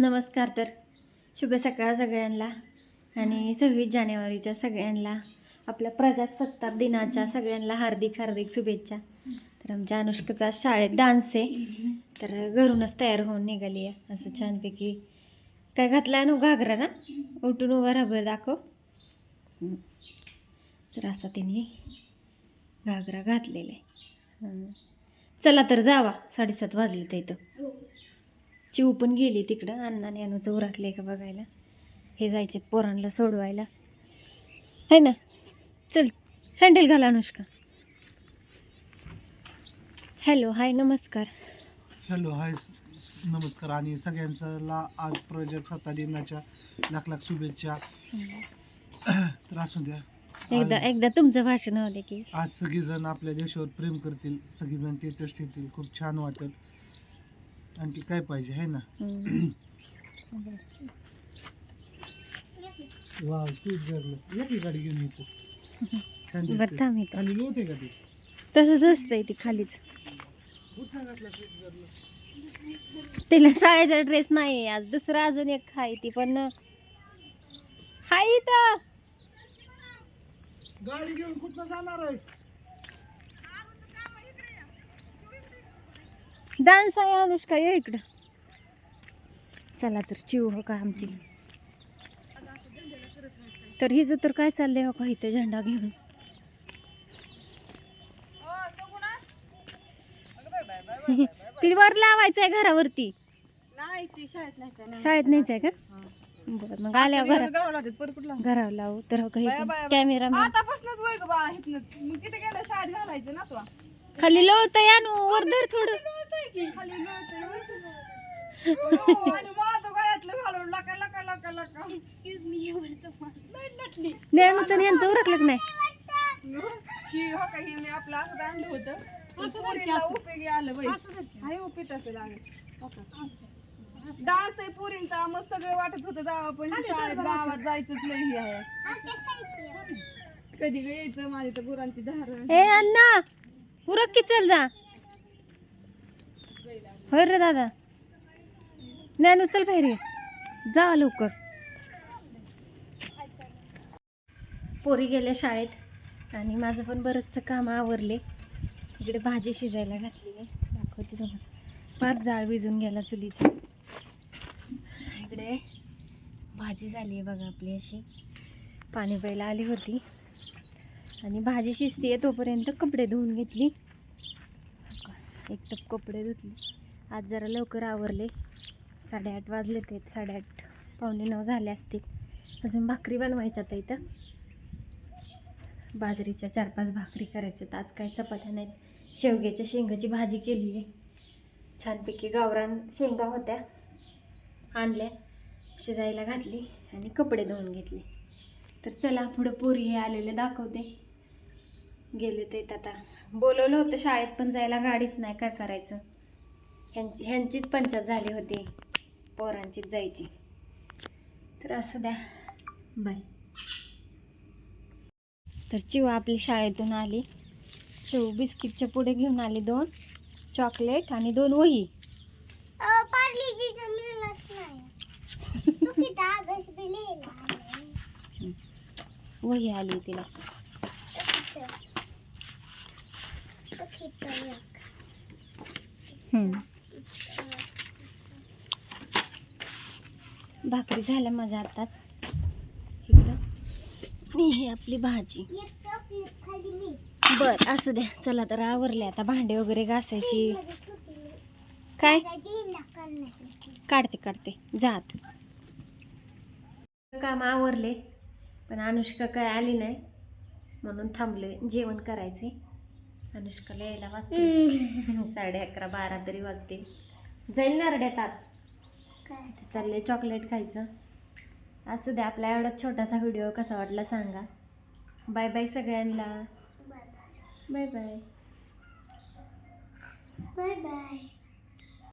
नमस्कार तर. शुभ सकाळ सगळ्यांना. आणि सव्वीस जानेवारीच्या सगळ्यांना. आपल्या प्रजासत्ताक दिनाच्या सगळ्यांना हार्दिक हार्दिक शुभेच्छा. तर आमच्या अनुष्काचा शाळेत डान्स आहे. तर घरूनच तयार होऊन निघाली आहे. असं छानपैकी. काय घातलं ना घागरा ना? उठून उभा राबर दाखव. तर असा तिने घागरा घातलेला आहे. चला तर जावा. साडेसात वाजले तर इथं. चिव पण गेली तिकडं. अण्णाने अनुचं उरकले का बघायला. हे जायचे पोरांना सोडवायला. है ना? चल सँडल घाल अनुष्का. हॅलो हाय नमस्कार. हॅलो हाय नमस्कार. आणि सगळ्यांचा आज प्रजासत्ताक दिनाच्या लाख लाख शुभेच्छा. तर असू द्या. एकदा एकदा तुमचं भाषण दे की. आज सगळीजण आपल्या देशावर प्रेम करतील. सगळीजण टेटस ठेवतील. खूप छान वाटेल आणखी काय पाहिजे आहे ना? एक गाडी घेऊन येतो. छान बरं दिसते. थांब इथं. आणि होते का ते तसंच असतंय ती खालीच. कुठं घातला स्वीट घातलं? तिला शाळेचा ड्रेस नाही आज. दुसरा अजून एक हाय ती पण हाय इथं. गाडी घेऊन कुठं जाणार आहे? डान्स आहे अनुष्का ये इकडं. चला तर चिव हो का आमची. तर हिचं तर काय चाललंय हो का इथं झेंडा घेऊन? ती वर लावायचं आहे घरावरती. नाही ती शाळेत नाही त्या शाळेत नाहीच आहे का? बरं मग आल्यावर घरा गावाला जातात, परत कुठला? घरावर लावू तर हो काही कॅमेरा आतापासूनच वय ग बाळा इथनं. मग तिथे गेलं शाळेत घालायचं ना तुला खाली लोळतं या वर धर थोडं. खाली लोळतंय, वरती लोळतंय. हो, आणि माझं गळ्यातलं घालून लका लका लका लका. एक्सक्यूज मी लय नटली. नेहमीच यांचं उरकलं नाही. ही हो का ही मी आपलं असं आणलं होतं. उपयोगी आलं बाई. हाय उपीत असेल डान्स आहे पुरींचा मग सगळं वाटत होतं जावं पण शाळेत गावात जायचंच लय ही आहे. कधी ग यायचं माझी तर गुरांची धारण ए अण्णा उरक की चल जा. होय रे दादा? नाही चल बाहेर जा लवकर. पोरी गेल्या शाळेत आणि माझं पण बरंचसं काम आवरले. इकडे भाजी शिजायला घातली आहे. दाखवते तुम्हाला. फार जाळ विजून गेला चुलीचा. इकडे भाजी झाली आहे बघा आपली अशी. पाणी प्यायला आली होती. आणि भाजी शिजते तोपर्यंत कपडे धुवून घेतली. एक टप कपडे धुतले. आज जरा लवकर आवरले. साडेआठ वाजले ते साडेआठ पावणे नऊ झाले असतील. अजून भाकरी बनवायच्या आता इथं. बाजरीच्या चार पाच भाकरी करायच्यात आज काय चपात्या नाहीत. शेवग्याच्या शेंगाची भाजी केली आहे. छानपैकी गावरान शेंगा होत्या. आणल्या. शिजायला घातली आणि कपडे धुवून घेतले. तर चला पुढं पोरी हे आलेले दाखवते. गेले ते आता. बोलवलं होतं शाळेत पण जायला गाडीच नाही. काय करायचं? ह्यांची ह्यांचीच पंचायत झाली होती. पोरांचीच जायची. तर असू द्या. बाय. तर चिव आपली शाळेतून आली. चिव बिस्किटच्या पुढे घेऊन आली दोन. चॉकलेट आणि दोन वही. वही आली तिला. हम्म. भाकरी झाल्या माझ्या आताच इकडं. आणि ही आपली भाजी. बर असू द्या. चला तर आवरले आता. भांडे वगैरे घासायची. काय? काढते काढते. जात काम आवरले पण अनुष्का काय आली नाही. म्हणून थांबलोय. जेवण करायचे अनुष्काला यायला वाजते साडे अकरा बारा तरी वाजते जाईल ना आज. चाललंय चॉकलेट खायचं. असू द्या आपला एवढा छोटासा व्हिडिओ कसा वाटला सांगा. बाय बाय सगळ्यांना. Bye bye Bye bye.